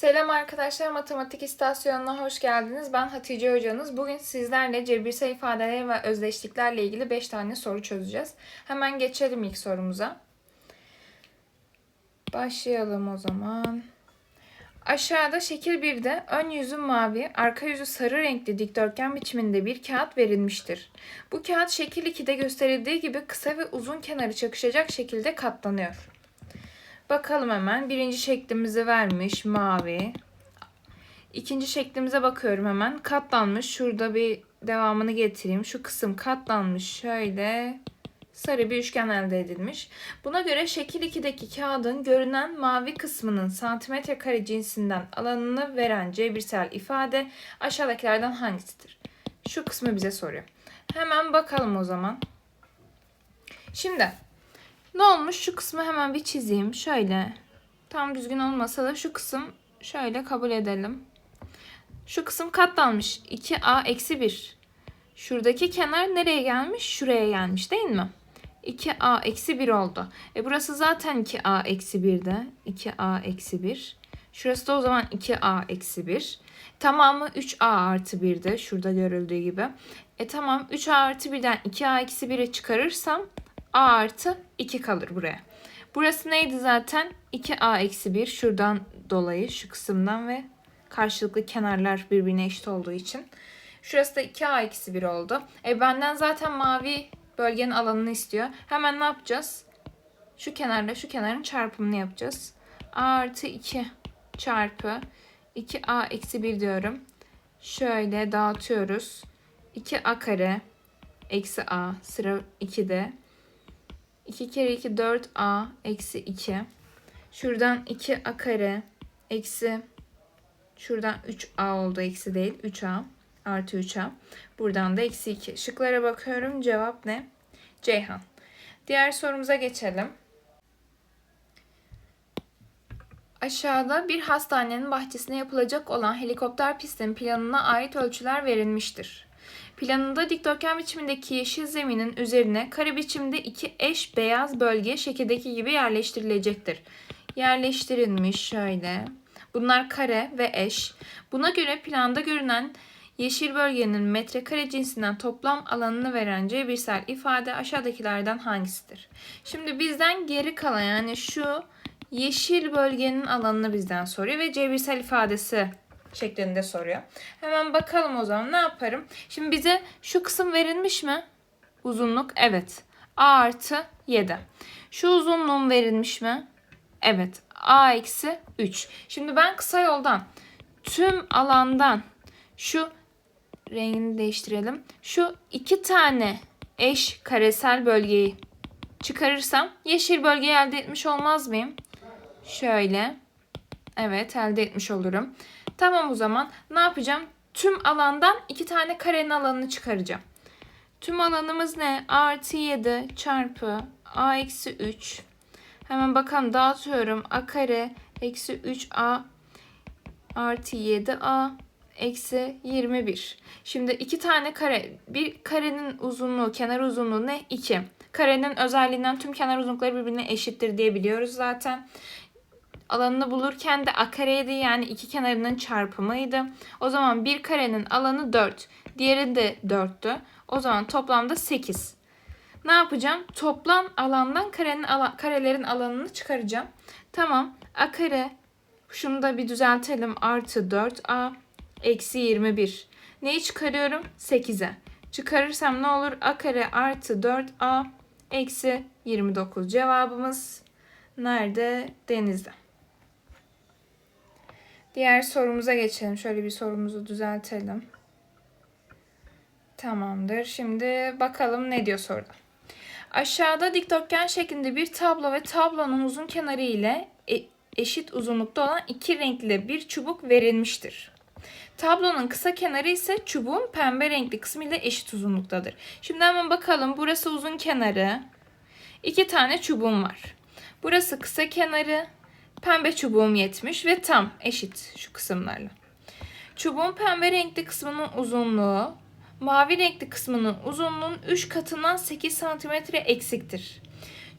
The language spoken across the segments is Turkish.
Selam arkadaşlar, Matematik İstasyonu'na hoş geldiniz. Ben Hatice Hocanız. Bugün sizlerle cebirsel ifadeler ve özdeşliklerle ilgili 5 tane soru çözeceğiz. Hemen geçelim ilk sorumuza. Başlayalım o zaman. Aşağıda şekil 1'de ön yüzü mavi, arka yüzü sarı renkli dikdörtgen biçiminde bir kağıt verilmiştir. Bu kağıt şekil 2'de gösterildiği gibi kısa ve uzun kenarı çakışacak şekilde katlanıyor. Bakalım hemen. Birinci şeklimizi vermiş mavi. İkinci şeklimize bakıyorum hemen. Katlanmış. Şurada bir devamını getireyim. Şu kısım katlanmış. Şöyle sarı bir üçgen elde edilmiş. Buna göre şekil 2'deki kağıdın görünen mavi kısmının santimetre kare cinsinden alanını veren cebirsel ifade aşağıdakilerden hangisidir? Şu kısmı bize soruyor. Hemen bakalım o zaman. Şimdi ne olmuş? Şu kısmı hemen bir çizeyim. Şöyle. Tam düzgün olmasa da şu kısım şöyle kabul edelim. Şu kısım katlanmış. 2a eksi 1. Şuradaki kenar nereye gelmiş? Şuraya gelmiş değil mi? 2a eksi 1 oldu. E burası zaten 2a eksi 1'de. 2a eksi 1. Şurası da o zaman 2a eksi 1. Tamamı 3a artı 1'de. Şurada görüldüğü gibi. E tamam 3a artı 1'den 2a eksi 1'e çıkarırsam a artı 2 kalır buraya. Burası neydi zaten? 2a eksi 1 şuradan dolayı şu kısımdan ve karşılıklı kenarlar birbirine eşit olduğu için. Şurası da 2a eksi 1 oldu. E benden zaten mavi bölgenin alanını istiyor. Hemen ne yapacağız? Şu kenarla şu kenarın çarpımını yapacağız. a artı 2 çarpı 2a eksi 1 diyorum. Şöyle dağıtıyoruz. 2a kare eksi a sıra 2'de. 2 kere 2 4a eksi 2. Şuradan 2a kare eksi şuradan 3a oldu eksi değil 3a artı 3a. Buradan da eksi 2. Şıklara bakıyorum cevap ne? Ceyhan. Diğer sorumuza geçelim. Aşağıda bir hastanenin bahçesine yapılacak olan helikopter pistinin planına ait ölçüler verilmiştir. Planında dikdörtgen biçimindeki yeşil zeminin üzerine kare biçimde iki eş beyaz bölge şekildeki gibi yerleştirilecektir. Yerleştirilmiş şöyle. Bunlar kare ve eş. Buna göre planda görünen yeşil bölgenin metrekare cinsinden toplam alanını veren cebirsel ifade aşağıdakilerden hangisidir? Şimdi bizden geri kalan yani şu yeşil bölgenin alanını bizden soruyor ve cebirsel ifadesi şeklinde soruyor. Hemen bakalım o zaman ne yaparım? Şimdi bize şu kısım verilmiş mi? Uzunluk evet. A artı 7. Şu uzunluğum verilmiş mi? Evet. A eksi 3. Şimdi ben kısa yoldan tüm alandan şu rengini değiştirelim. Şu iki tane eş karesel bölgeyi çıkarırsam yeşil bölgeyi elde etmiş olmaz mıyım? Şöyle. Evet elde etmiş olurum. Tamam o zaman ne yapacağım? Tüm alandan iki tane karenin alanını çıkaracağım. Tüm alanımız ne? Artı 7 çarpı A eksi 3. Hemen bakalım dağıtıyorum. A kare eksi 3A artı 7A eksi 21. Şimdi iki tane kare. Bir karenin uzunluğu, kenar uzunluğu ne? 2. Karenin özelliğinden tüm kenar uzunlukları birbirine eşittir diye biliyoruz zaten alanını bulurken de a kareydi yani iki kenarının çarpımıydı. O zaman bir karenin alanı 4. Diğeri de 4'tü. O zaman toplamda 8. Ne yapacağım? Toplam alandan karenin alan, karelerin alanını çıkaracağım. Tamam. A kare şunu da bir düzeltelim. Artı 4a eksi 21. Neyi çıkarıyorum? 8'e. Çıkarırsam ne olur? A kare artı 4a eksi 29. Cevabımız nerede? Denizde. Diğer sorumuza geçelim. Şöyle bir sorumuzu düzeltelim. Tamamdır. Şimdi bakalım ne diyor soruda. Aşağıda dikdörtgen şeklinde bir tablo ve tablonun uzun kenarı ile e- eşit uzunlukta olan iki renkli bir çubuk verilmiştir. Tablonun kısa kenarı ise çubuğun pembe renkli kısmı ile eşit uzunluktadır. Şimdi hemen bakalım. Burası uzun kenarı. İki tane çubuğum var. Burası kısa kenarı. Pembe çubuğum yetmiş ve tam eşit şu kısımlarla. Çubuğun pembe renkli kısmının uzunluğu mavi renkli kısmının uzunluğunun 3 katından 8 cm eksiktir.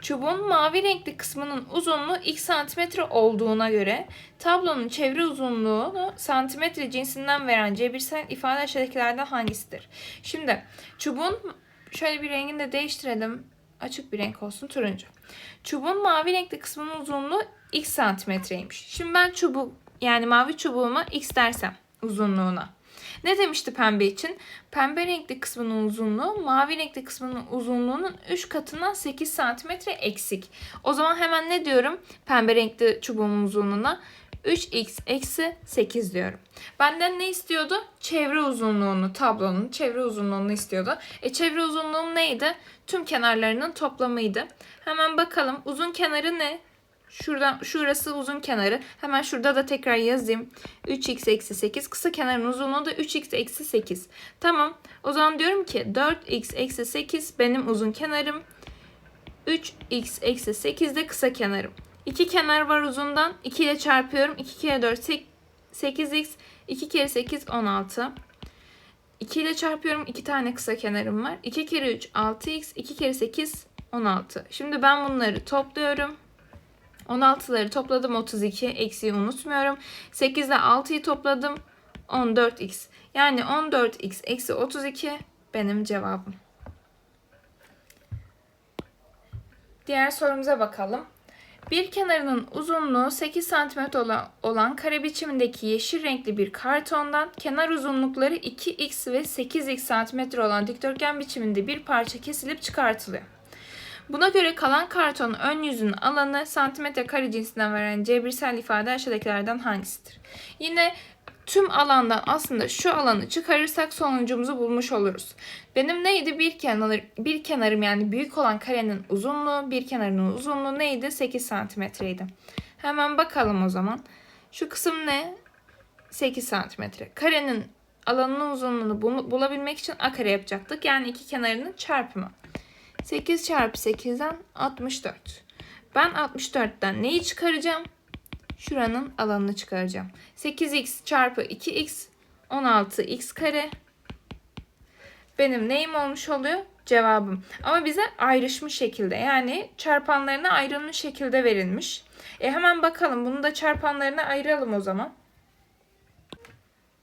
Çubuğun mavi renkli kısmının uzunluğu x santimetre olduğuna göre tablonun çevre uzunluğunu santimetre cinsinden veren cebirsel ifade aşağıdakilerden hangisidir? Şimdi çubuğun şöyle bir rengini de değiştirelim. Açık bir renk olsun turuncu. Çubuğun mavi renkli kısmının uzunluğu x santimetreymiş. Şimdi ben çubuk yani mavi çubuğuma x dersem uzunluğuna. Ne demişti pembe için? Pembe renkli kısmının uzunluğu mavi renkli kısmının uzunluğunun 3 katından 8 santimetre eksik. O zaman hemen ne diyorum? Pembe renkli çubuğumun uzunluğuna 3x eksi 8 diyorum. Benden ne istiyordu? Çevre uzunluğunu, tablonun çevre uzunluğunu istiyordu. E çevre uzunluğum neydi? Tüm kenarlarının toplamıydı. Hemen bakalım uzun kenarı ne? Şuradan şurası uzun kenarı. Hemen şurada da tekrar yazayım. 3x eksi 8. Kısa kenarın uzunluğu da 3x eksi 8. Tamam. O zaman diyorum ki 4x eksi 8 benim uzun kenarım. 3x eksi 8 de kısa kenarım. İki kenar var uzundan. 2 ile çarpıyorum. 2 kere 4 8x. 2 kere 8 16. 2 ile çarpıyorum. 2 tane kısa kenarım var. 2 kere 3 6x. 2 kere 8 16. Şimdi ben bunları topluyorum. 16'ları topladım 32. Eksiği unutmuyorum. 8 ile 6'yı topladım. 14x. Yani 14x eksi 32 benim cevabım. Diğer sorumuza bakalım. Bir kenarının uzunluğu 8 cm olan, olan kare biçimindeki yeşil renkli bir kartondan kenar uzunlukları 2x ve 8x cm olan dikdörtgen biçiminde bir parça kesilip çıkartılıyor. Buna göre kalan kartonun ön yüzünün alanı santimetre kare cinsinden veren cebirsel ifade aşağıdakilerden hangisidir? Yine tüm alandan aslında şu alanı çıkarırsak sonucumuzu bulmuş oluruz. Benim neydi? Bir kenar bir kenarım yani büyük olan karenin uzunluğu, bir kenarının uzunluğu neydi? 8 santimetreydi. Hemen bakalım o zaman. Şu kısım ne? 8 santimetre. Karenin alanının uzunluğunu bulabilmek için a kare yapacaktık. Yani iki kenarının çarpımı. 8 çarpı 8'den 64. Ben 64'ten neyi çıkaracağım? Şuranın alanını çıkaracağım. 8x çarpı 2x 16x kare. Benim neyim olmuş oluyor? Cevabım. Ama bize ayrışmış şekilde yani çarpanlarına ayrılmış şekilde verilmiş. E hemen bakalım bunu da çarpanlarına ayıralım o zaman.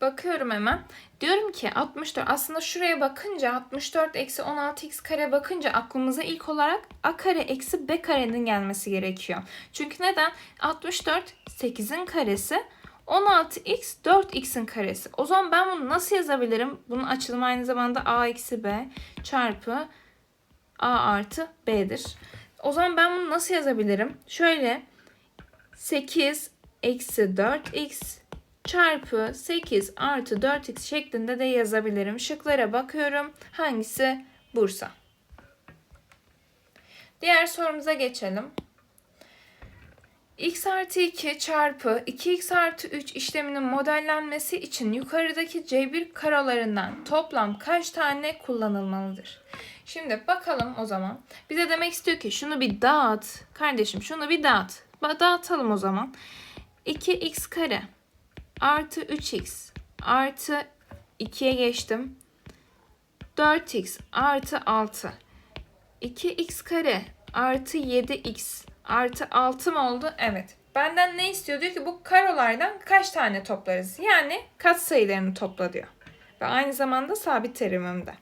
Bakıyorum hemen. Diyorum ki 64 aslında şuraya bakınca 64 eksi 16x kare bakınca aklımıza ilk olarak a kare eksi b karenin gelmesi gerekiyor. Çünkü neden? 64 8'in karesi 16x 4x'in karesi. O zaman ben bunu nasıl yazabilirim? Bunun açılımı aynı zamanda a eksi b çarpı a artı b'dir. O zaman ben bunu nasıl yazabilirim? Şöyle 8 eksi 4x çarpı 8 artı 4x şeklinde de yazabilirim. Şıklara bakıyorum. Hangisi Bursa? Diğer sorumuza geçelim. x artı 2 çarpı 2x artı 3 işleminin modellenmesi için yukarıdaki C1 karolarından toplam kaç tane kullanılmalıdır? Şimdi bakalım o zaman. Bize demek istiyor ki şunu bir dağıt. Kardeşim şunu bir dağıt. Dağıtalım o zaman. 2x kare artı 3x artı 2'ye geçtim. 4x artı 6. 2x kare artı 7x artı 6 mı oldu? Evet. Benden ne istiyor? Diyor ki bu karolardan kaç tane toplarız? Yani kat sayılarını topla diyor. Ve aynı zamanda sabit terimimde.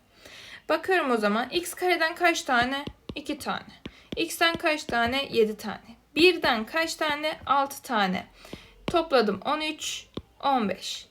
Bakıyorum o zaman x kareden kaç tane? 2 tane. x'ten kaç tane? 7 tane. 1'den kaç tane? 6 tane. Topladım 13, 15.